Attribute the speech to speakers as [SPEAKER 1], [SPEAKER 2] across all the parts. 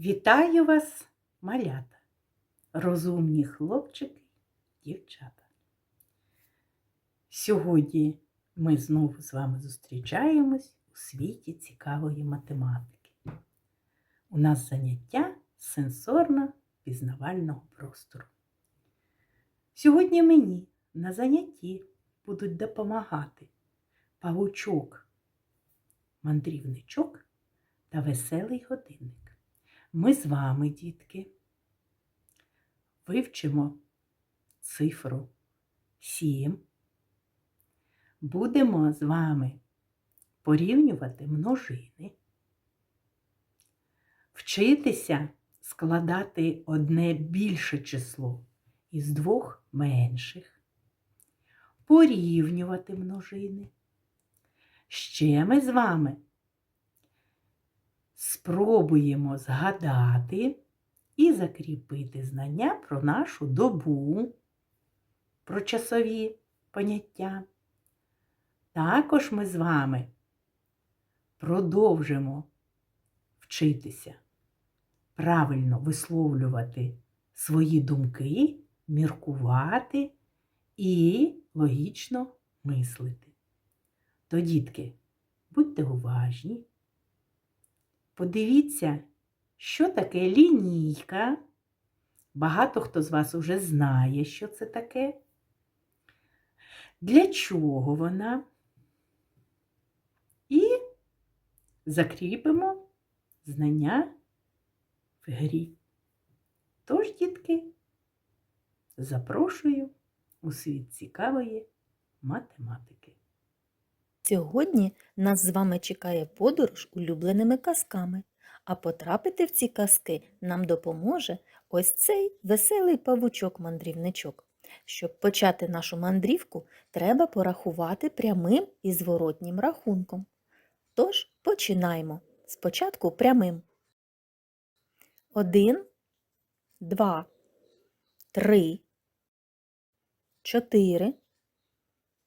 [SPEAKER 1] Вітаю вас, малята, розумні хлопчики, дівчата. Сьогодні ми знову з вами зустрічаємось у світі цікавої математики. У нас заняття сенсорно-пізнавального простору. Сьогодні мені на занятті будуть допомагати павучок, мандрівничок та веселий годинник. Ми з вами, дітки, вивчимо цифру 7. Будемо з вами порівнювати множини, вчитися складати одне більше число із двох менших, порівнювати множини. Ще ми з вами спробуємо згадати і закріпити знання про нашу добу, про часові поняття. Також ми з вами продовжимо вчитися правильно висловлювати свої думки, міркувати і логічно мислити. То, дітки, будьте уважні. Подивіться, що таке лінійка. Багато хто з вас уже знає, що це таке. Для чого вона? І закріпимо знання в грі. Тож, дітки, запрошую у світ цікавої математики.
[SPEAKER 2] Сьогодні нас з вами чекає подорож улюбленими казками, а потрапити в ці казки нам допоможе ось цей веселий павучок-мандрівничок. Щоб почати нашу мандрівку, треба порахувати прямим і зворотнім рахунком. Тож починаємо. Спочатку прямим. Один, два, три, чотири,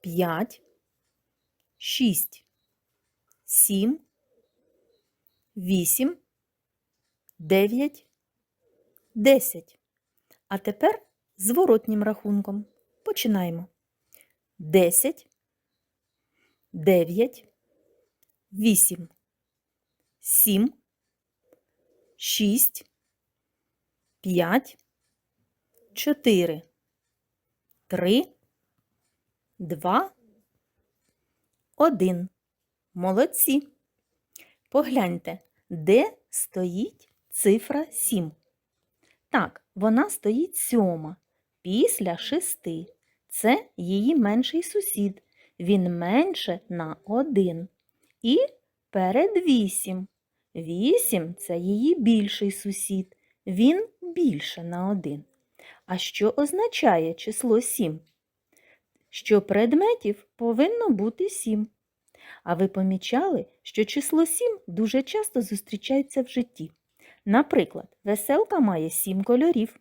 [SPEAKER 2] п'ять, шість, сім, вісім, дев'ять, десять. А тепер зворотнім рахунком. Починаємо. Десять, дев'ять, вісім, сім, шість, п'ять, чотири, три, два, один. Молодці. Погляньте, де стоїть цифра 7. Так, вона стоїть сьома після шести. Це її менший сусід. Він менше на один. І перед вісім. Вісім це її більший сусід. Він більше на один. А що означає число 7? Що предметів повинно бути 7. А ви помічали, що число 7 дуже часто зустрічається в житті. Наприклад, веселка має 7 кольорів.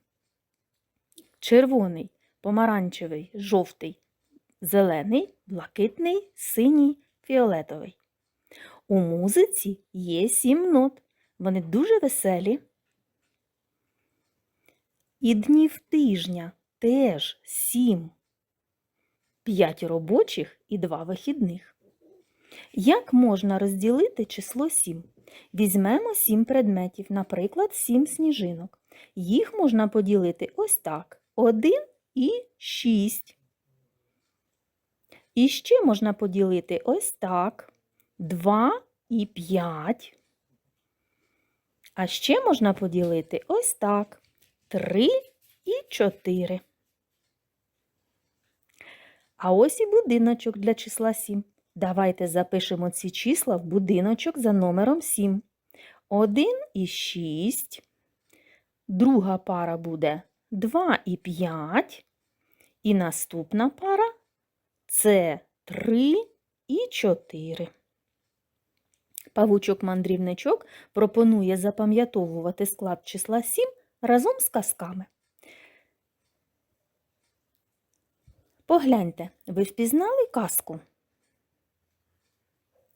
[SPEAKER 2] Червоний, помаранчевий, жовтий, зелений, блакитний, синій, фіолетовий. У музиці є 7 нот. Вони дуже веселі. І днів тижня теж 7. 5 робочих і 2 вихідних. Як можна розділити число 7? Візьмемо 7 предметів, наприклад, 7 сніжинок. Їх можна поділити ось так: 1 і 6. І ще можна поділити ось так: 2 і 5. А ще можна поділити ось так: 3 і 4. А ось і будиночок для числа 7. Давайте запишемо ці числа в будиночок за номером 7. 1 і 6. Друга пара буде 2 і 5. І наступна пара це 3 і 4. Павучок-мандрівничок пропонує запам'ятовувати склад числа 7 разом з казками. Погляньте, ви впізнали казку?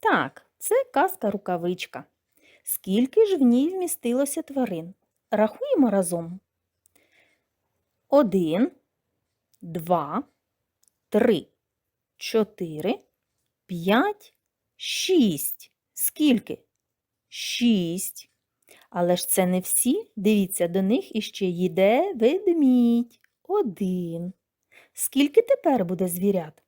[SPEAKER 2] Так, це казка рукавичка. Скільки ж в ній вмістилося тварин? Рахуємо разом. Один, два, три, чотири, п'ять, шість. Скільки? Шість. Але ж це не всі. Дивіться, до них іще йде ведмідь. Один. Скільки тепер буде звірят?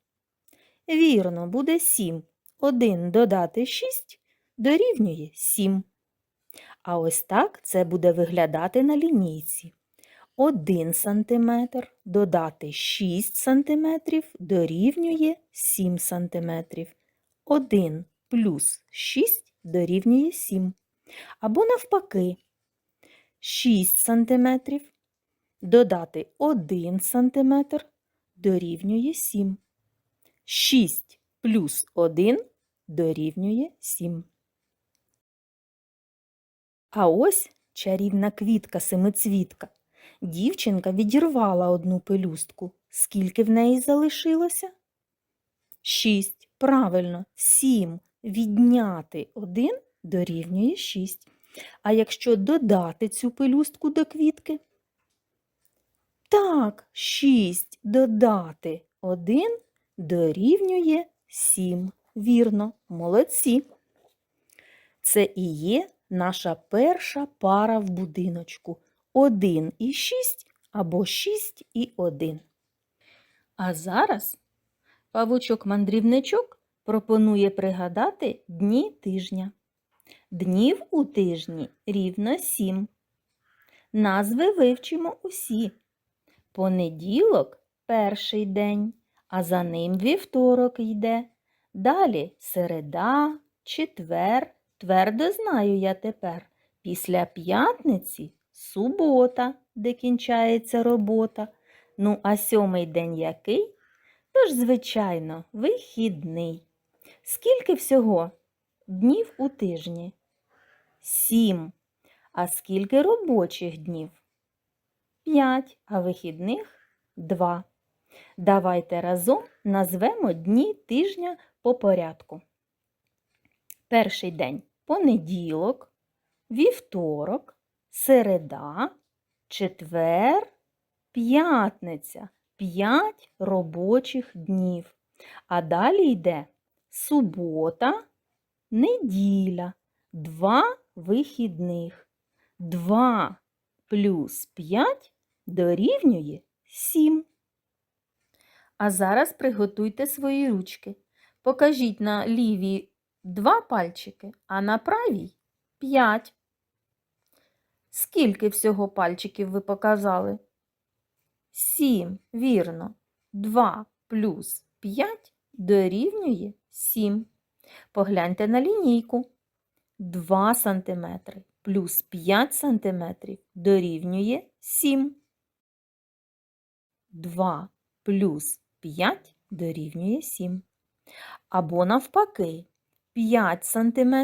[SPEAKER 2] Вірно, буде сім. Один додати шість дорівнює сім. А ось так це буде виглядати на лінійці. 1 см додати 6 см дорівнює 7 см. 1 плюс 6 дорівнює 7. Або навпаки, 6 см додати 1 см дорівнює 7. 6 плюс 1 дорівнює 7. А ось чарівна квітка семицвітка. Дівчинка відірвала одну пелюстку. Скільки в неї залишилося? Шість. Правильно, сім. Відняти один дорівнює шість. А якщо додати цю пелюстку до квітки? Так, шість додати один дорівнює сім. Вірно, молодці. Це і є наша перша пара в будиночку. 1 і 6 або 6 і 1. А зараз павучок-мандрівничок пропонує пригадати дні тижня. Днів у тижні рівно 7. Назви вивчимо усі. Понеділок перший день, а за ним вівторок йде. Далі середа, четвер, твердо знаю я тепер. Після п'ятниці субота, де кінчається робота. Ну, а сьомий день який? Тож, звичайно, вихідний. Скільки всього днів у тижні? Сім. А скільки робочих днів? П'ять, а вихідних два. Давайте разом назвемо дні тижня по порядку. Перший день понеділок, вівторок, середа, четвер, п'ятниця. П'ять робочих днів. А далі йде субота, неділя, два вихідних. Два плюс п'ять дорівнює сім. А зараз приготуйте свої ручки. Покажіть на лівій два пальчики, а на правій п'ять. Скільки всього пальчиків ви показали? Сім, вірно. Два плюс п'ять дорівнює сім. Погляньте на лінійку. 2 см плюс 5 см дорівнює 7. 2 плюс 5 дорівнює 7. Або навпаки, 5 см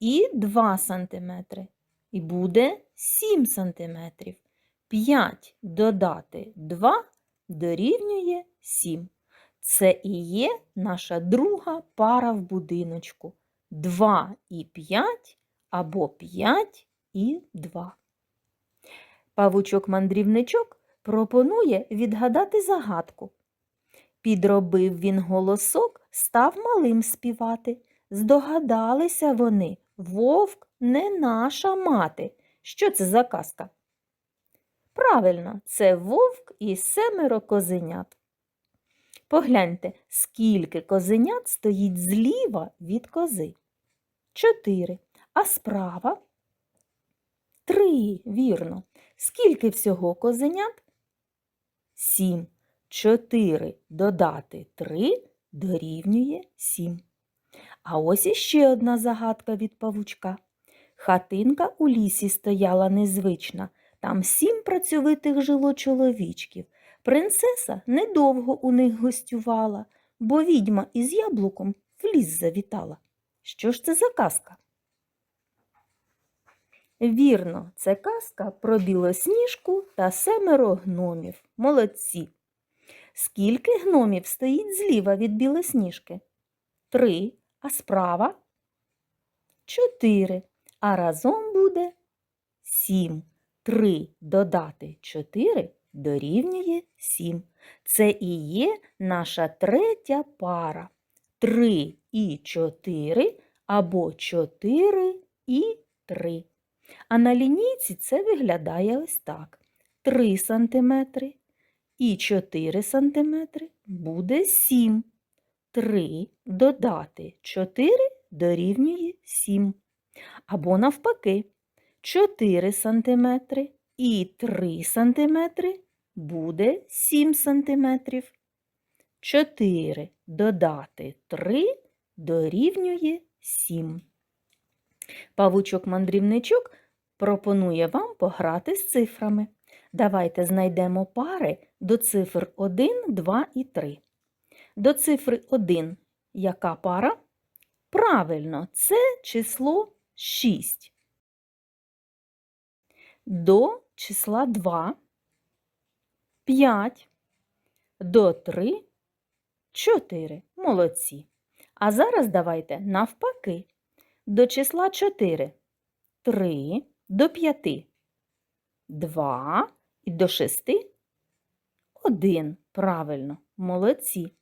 [SPEAKER 2] і 2 см. І буде 7 см. 5 додати 2 дорівнює 7. Це і є наша друга пара в будиночку. 2 і 5 або 5 і 2. Павучок-мандрівничок пропонує відгадати загадку. Підробив він голосок, став малим співати. Здогадалися вони, вовк не наша мати. Що це за казка? Правильно, це вовк і семеро козенят. Погляньте, скільки козенят стоїть зліва від кози. Чотири. А справа? Три, вірно. Скільки всього козенят? Сім. Чотири додати три дорівнює сім. А ось іще одна загадка від павучка. Хатинка у лісі стояла незвична. Там сім працьовитих жило чоловічків. Принцеса недовго у них гостювала, бо відьма із яблуком в ліс завітала. Що ж це за казка? Вірно, це казка про білосніжку та семеро гномів. Молодці. Скільки гномів стоїть зліва від білосніжки? Три. А справа? 4, а разом буде 7. 3 додати 4 дорівнює 7. Це і є наша третя пара. 3 і 4 або 4 і 3. А на лінійці це виглядає ось так. 3 см і 4 см буде 7. 3 додати 4 дорівнює 7. Або навпаки, 4 см і 3 см буде 7 см. 4 додати 3 дорівнює 7. Павучок-мандрівничок пропонує вам пограти з цифрами. Давайте знайдемо пари до цифр 1, 2 і 3. До цифри 1 яка пара? Правильно, це число 6. До числа 2 5. До 3 4. Молодці. А зараз давайте навпаки. До числа 4 3, до 5 2 і до 6 1. Правильно, молодці.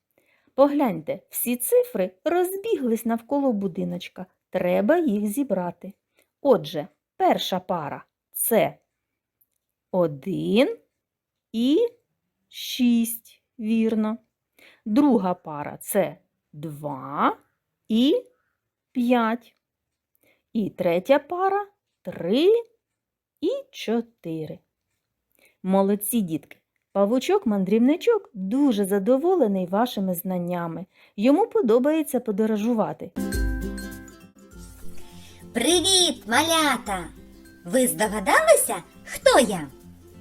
[SPEAKER 2] Погляньте, всі цифри розбіглись навколо будиночка. Треба їх зібрати. Отже, перша пара це 1 і 6, вірно. Друга пара це 2 і 5. І третя пара 3 і 4. Молодці, дітки! Павучок-мандрівничок дуже задоволений вашими знаннями. Йому подобається подорожувати.
[SPEAKER 3] Привіт, малята! Ви здогадалися, хто я?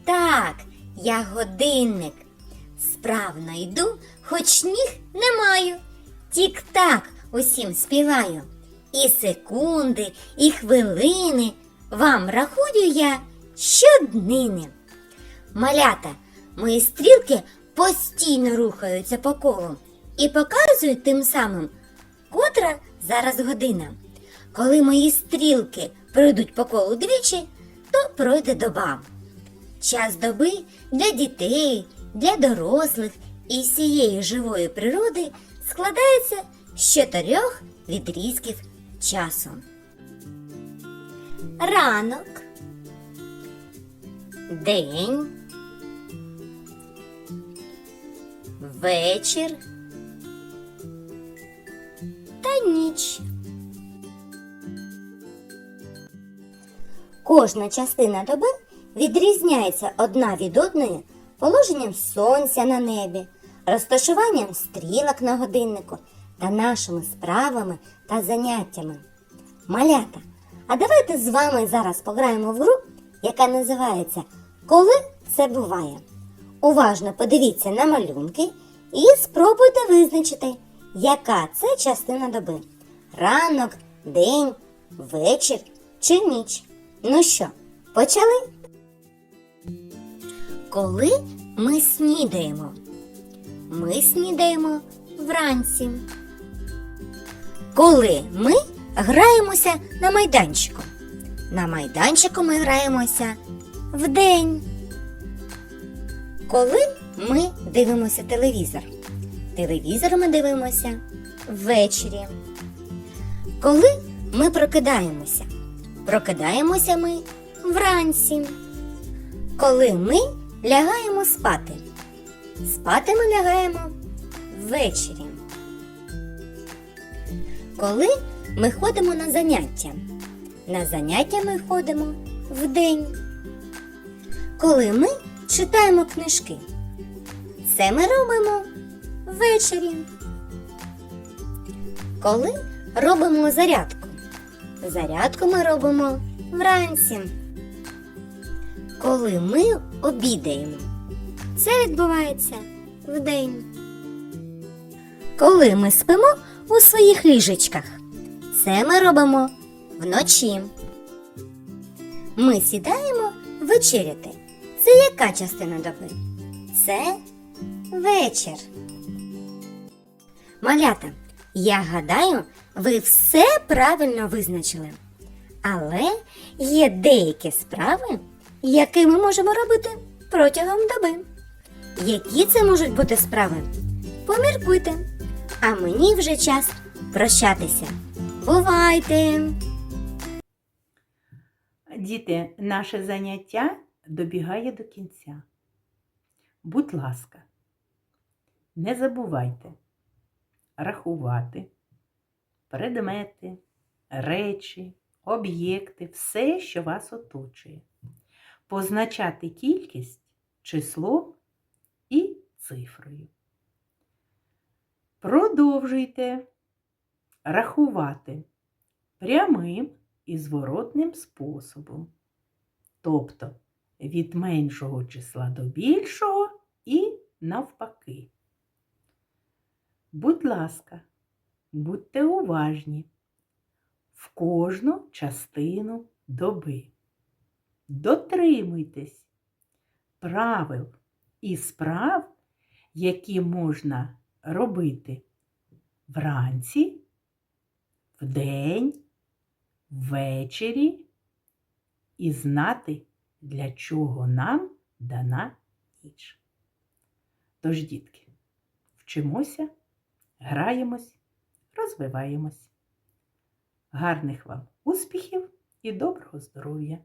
[SPEAKER 3] Так, я годинник. Справно йду, хоч ніг не маю. Тік-так усім співаю. І секунди, і хвилини вам рахую я щоднини. Малята, мої стрілки постійно рухаються по колу і показують тим самим, котра зараз година. Коли мої стрілки пройдуть по колу двічі, то пройде доба. Час доби для дітей, для дорослих і всієї живої природи складається з чотирьох відрізків часу. Ранок, день, вечір та ніч. Кожна частина доби відрізняється одна від одної положенням сонця на небі, розташуванням стрілок на годиннику та нашими справами та заняттями. Малята, а давайте з вами зараз пограємо в гру, яка називається Коли це буває. Уважно подивіться на малюнки і спробуйте визначити, яка це частина доби: ранок, день, вечір чи ніч. Ну що, почали? Коли ми снідаємо? Ми снідаємо вранці. Коли ми граємося на майданчику. На майданчику ми граємося вдень. Коли ми дивимося телевізор. Телевізор ми дивимося ввечері. Коли ми прокидаємося. Прокидаємося ми вранці. Коли ми лягаємо спати. Спати ми лягаємо ввечері. Коли ми ходимо на заняття. На заняття ми ходимо вдень. Коли ми читаємо книжки. Це ми робимо ввечері. Коли робимо зарядку. Зарядку ми робимо вранці. Коли ми обідаємо. Це відбувається вдень. Коли ми спимо у своїх ліжечках. Це ми робимо вночі. Ми сідаємо вечеряти. Це яка частина доби? Це вечір. Малята, Я гадаю, ви все правильно визначили. Але є деякі справи, які ми можемо робити протягом доби. Які це можуть бути справи? Поміркуйте. А мені вже час прощатися. Бувайте!
[SPEAKER 1] Діти, наше заняття добігає до кінця. Будь ласка, не забувайте рахувати предмети, речі, об'єкти, все, що вас оточує. Позначати кількість числом і цифрою. Продовжуйте рахувати прямим і зворотним способом. Тобто від меншого числа до більшого і навпаки. Будь ласка, будьте уважні в кожну частину доби. Дотримуйтесь правил і справ, які можна робити вранці, вдень, ввечері і знати, для чого нам дана ніч. Тож, дітки, вчимося, граємось, розвиваємось. Гарних вам успіхів і доброго здоров'я!